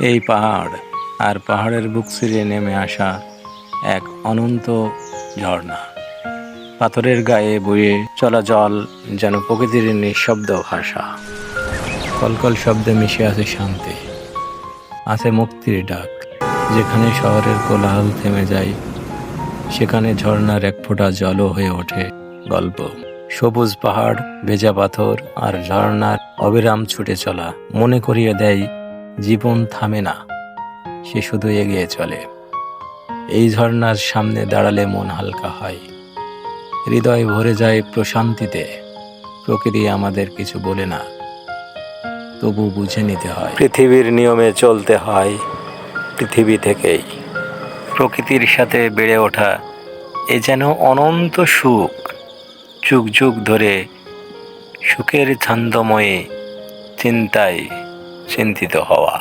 এই পাহাড় আর পাহাড়ের বুক ছিঁড়ে নেমে আসা এক অনন্ত ঝর্ণা। পাথরের গায়ে বয়ে চলা জল যেন প্রকৃতির নিঃশব্দ ভাষা। কলকল শব্দে মিশে আছে শান্তি। আছে মুক্তির ডাক। যেখানে শহরের কোলাহল থেমে যায়, সেখানে ঝর্ণার এক ফোঁটা জলও হয়ে ওঠে গল্প। সবুজ পাহাড়, ভেজা পাথর আর ঝর্ণার অবিরাম ছুটে চলা মনে করিয়ে দেয় জীবন থামে না, সে শুধু এগিয়ে চলে। এই ঝর্ণার সামনে দাঁড়ালে মন হালকা হয়। হৃদয় ভরে যায় প্রশান্তিতে, প্রকৃতি আমাদের কিছু বলে না। তবু বুঝে নিতে হয়। পৃথিবীর নিয়মে চলতে হয়, পৃথিবী থেকেই। প্রকৃতির সাথে বেড়ে ওঠা এ যেন অনন্ত সুখ, যুগ যুগ ধরে সুখের ছন্দময়ে চিন্তায় চিন্তিত হওয়া